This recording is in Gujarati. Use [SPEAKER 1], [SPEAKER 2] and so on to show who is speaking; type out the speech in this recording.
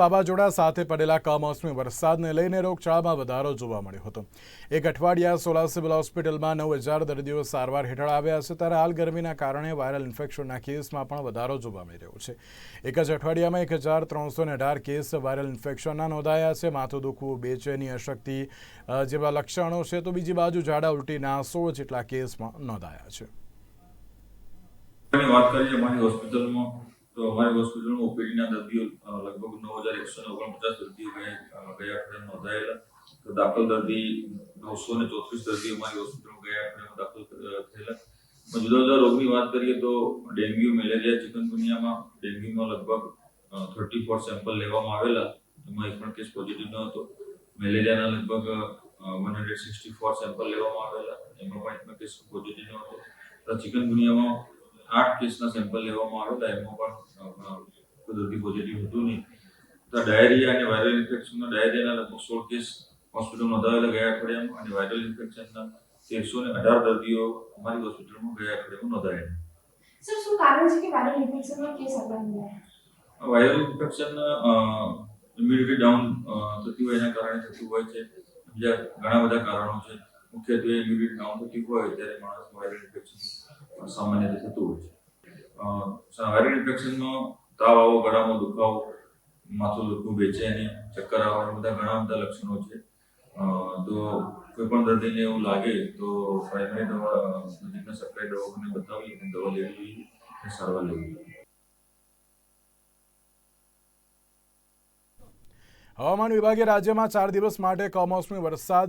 [SPEAKER 1] વાવાઝોડા સાથે પડેલા કમોસમી વરસાદને લઈને રોગચાળામાં વધારો જોવા મળ્યો હતો. એક અઠવાડિયા સોલા સિવિલ હોસ્પિટલમાં નવ હજાર દર્દીઓ સારવાર હેઠળ આવ્યા છે, ત્યારે હાલ ગરમીના કારણે વાયરલ ઇન્ફેક્શનના કેસમાં પણ વધારો જોવા મળી રહ્યો છે. એક જ અઠવાડિયામાં એક હજાર ત્રણસો ને અઢાર કેસ વાયરલ ઇન્ફેક્શનના નોંધાયા છે. માથું દુખવું, બેચેની અશક્તિ જેવા લક્ષણો છે, તો બીજી બાજુ ઝાડા ઉલટીના સોળ જેટલા કેસમાં નોંધાયા છે.
[SPEAKER 2] વાત કરીએ અમારી હોસ્પિટલમાં. તો અમારી હોસ્પિટલમાં ઓપીડીના દર્દીઓ અ, લગભગ નવ હજાર એકસો ને ઓગણપચાસ દર્દીઓ ગયા અ, ગયા અઠવાડિયામાં નોંધાયેલા તો દાખલ દર્દી નવસો ને ચોત્રીસ દર્દીઓ અમારી હોસ્પિટલમાં ગયા અઠવાડિયામાં દાખલ થ- થયેલા એમાં જુદા જુદા રોગની વાત કરીએ તો ડેન્ગ્યુ મેલેરિયા ચિકનગુનિયામાં ડેન્ગ્યુમાં લગભગ થર્ટી ફોર સેમ્પલ લેવામાં આવેલા એમાં એક પણ કેસ પોઝિટિવ ન હતો મેલેરિયાના લગભગ one hundred sixty four sample લેવામાં આવેલા એમાં પણ એક પણ કેસ પોઝિટિવ ન હતો તો ચિકનગુનિયામાં આઠ કેસના સેમ્પલ લેવામાં આવેલા એમાં પણ કુદરતી પોઝિટિવ હતું નહીં. તો ડાયરિયા અને વાયરલ ઇન્ફેક્શનના ડાયરિયાના લગભગ સોળ કેસ હોસ્પિટલમાં નોંધાવેલા ગયા અઠવાડિયામાં અને વાયરલ ઇન્ફેક્શનના તેરસો ને અઢાર દર્દીઓ અમારી હોસ્પિટલમાં ગયા અઠવાડિયામાં નોંધાયેલા.
[SPEAKER 3] સર શું કારણ છે કે વાયરલ ઇન્ફેક્શનનો કેસ આગળ
[SPEAKER 2] વાયરલ ઇન્ફેક્શન ઇમ્યુનિટી ડાઉન થતી હોય એના કારણે થતું હોય છે. બીજા ઘણા બધા કારણો છે. મુખ્યત્વે ઇમ્યુનિટી ડાઉન થતી હોય ત્યારે માણસ વાયરલ ઇન્ફેક્શન સામાન્ય રીતે થતું હોય છે. વાયરલ ઇન્ફેક્શનમાં તાવ આવો ગળામાં દુખાવો, માથું દુખવું, બેચેની ચક્કર આવવા બધા ઘણા બધા લક્ષણો છે. તો કોઈ પણ દર્દીને એવું લાગે તો પ્રાઇમરી દવા નજીકના સરકારી દવાખાને બતાવી અને દવા લેવી સારવાર લેવી
[SPEAKER 1] હવામાન વિભાગે રાજ્યમાં ચાર દિવસ માટે કમોસમી વરસાદ